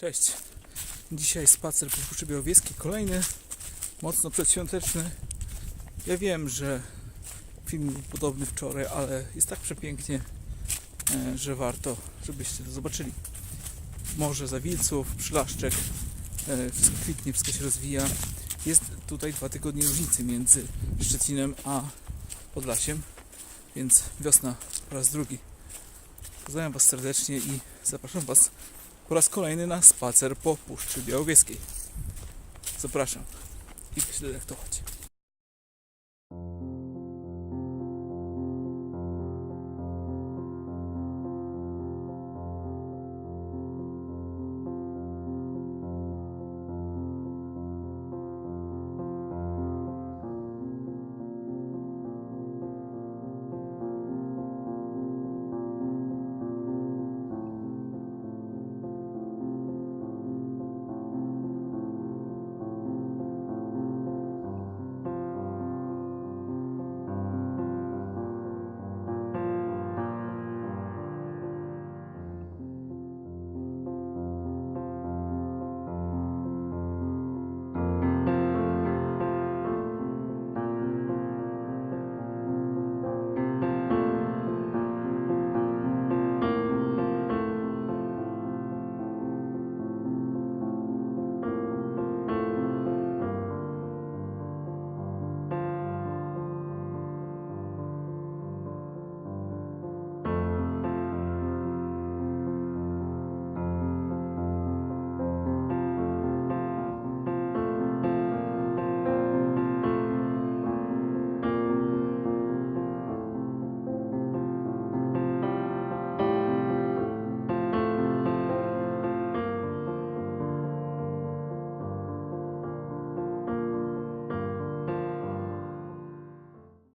Cześć. Dzisiaj spacer po Puszczy Białowieskiej. Kolejny, mocno przedświąteczny. Ja wiem, że film był podobny wczoraj, ale jest tak przepięknie, e, że warto, żebyście to zobaczyli. Morze Zawilców, Przylaszczek, e, wszystko kwitnie, wszystko się rozwija. Jest tutaj dwa tygodnie różnicy między Szczecinem a Podlasiem, więc wiosna po raz drugi. Pozdrawiam Was serdecznie i zapraszam Was po raz kolejny na spacer po Puszczy Białowieskiej. Zapraszam i myślę, jak to chodzi.